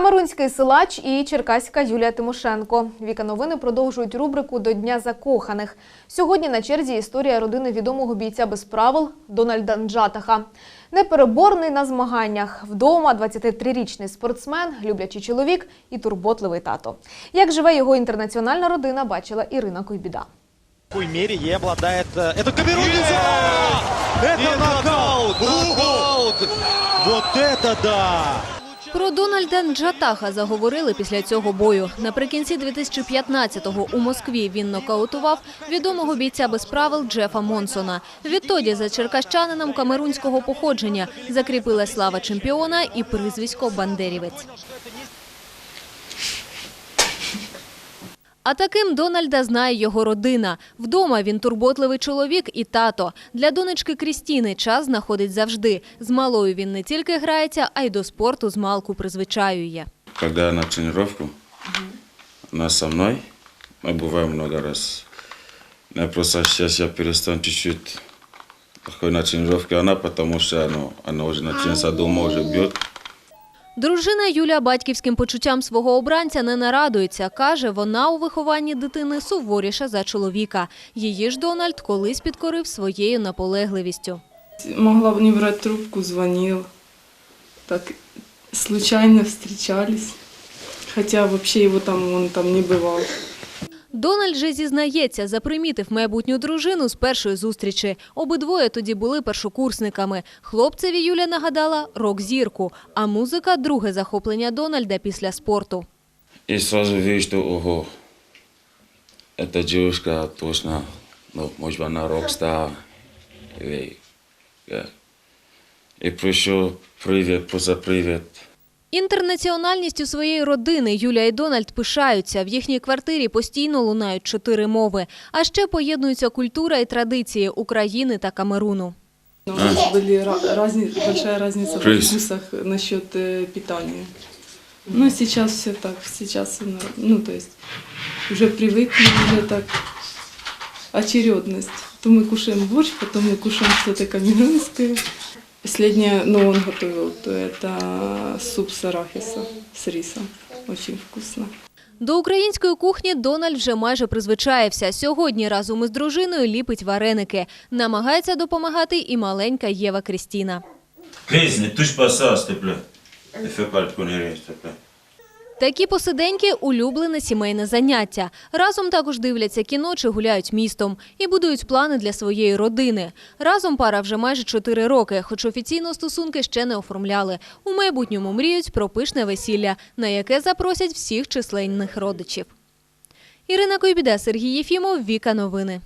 Камерунський силач і черкаська Юлія Тимошенко. Віка новини продовжують рубрику до Дня закоханих. Сьогодні на черзі історія родини відомого бійця без правил Дональда Нджатаха. Непереборний на змаганнях. Вдома 23-річний спортсмен, люблячий чоловік і турботливий тато. Як живе його інтернаціональна родина, бачила Ірина Койбіда. В какой мере ей обладает... э, Это Камерун нельзя! Это нокаут! Нокаут! Вот это да! Про Дональда Нджатаха заговорили після цього бою. Наприкінці 2015-го у Москві він нокаутував відомого бійця без правил Джефа Монсона. Відтоді за черкащанином камерунського походження закріпила слава чемпіона і прізвисько Бандерівець. А таким Дональда знає його родина. Вдома він турботливий чоловік і тато. Для донечки Крістіни час знаходить завжди. З малою він не тільки грається, а й до спорту з малку призвичаює. Когда на тренировку, она со мной, мы бываем много раз. Я просто сейчас я перестал чуть-чуть на тренировке, она потому что ну, она уже начинается дома, уже бьет. Дружина Юлія батьківським почуттям свого обранця не нарадується. Каже, вона у вихованні дитини суворіша за чоловіка. Її ж Дональд колись підкорив своєю наполегливістю. Могла б не брати трубку, дзвонив. Так случайно зустрічались. Хоча взагалі його там, він там не бывал. Дональд же зізнається, запримітив майбутню дружину з першої зустрічі. Обидвоє тоді були першокурсниками. Хлопцеві Юля нагадала рок-зірку, а музика – друге захоплення Дональда після спорту. И сразу видишь, что, ого, эта девушка точно, ну, может быть, она рок-стар. Пришел, привет, просто привет. Інтернаціональністю своєї родини Юля і Дональд пишаються. В їхній квартирі постійно лунають чотири мови. А ще поєднуються культура і традиції України та Камеруну. Но у нас были ra- разни- большая разница в Плюс. вкусах насчет э, питания. Ну, сейчас все так, сейчас, ну, ну, то есть, уже привыкли, уже так, очередность. То мы кушаем борщ, потом мы кушаем что-то камерунское. Последнее, ну, он готовил, то это суп с арахиса, с рисом. Очень вкусно. До української кухні Дональд вже майже призвичаєвся. Сьогодні разом із дружиною ліпить вареники. Намагається допомагати і маленька Єва Крістіна. Ne touche pas ça, s'il te plaît. не різь, de Такі посиденьки – улюблене сімейне заняття. Разом також дивляться кіно чи гуляють містом. І будують плани для своєї родини. Разом пара вже майже чотири роки, хоч офіційно стосунки ще не оформляли. У майбутньому мріють про пишне весілля, на яке запросять всіх численних родичів. Ірина Койбіда, Сергій Єфімов, Віка Новини.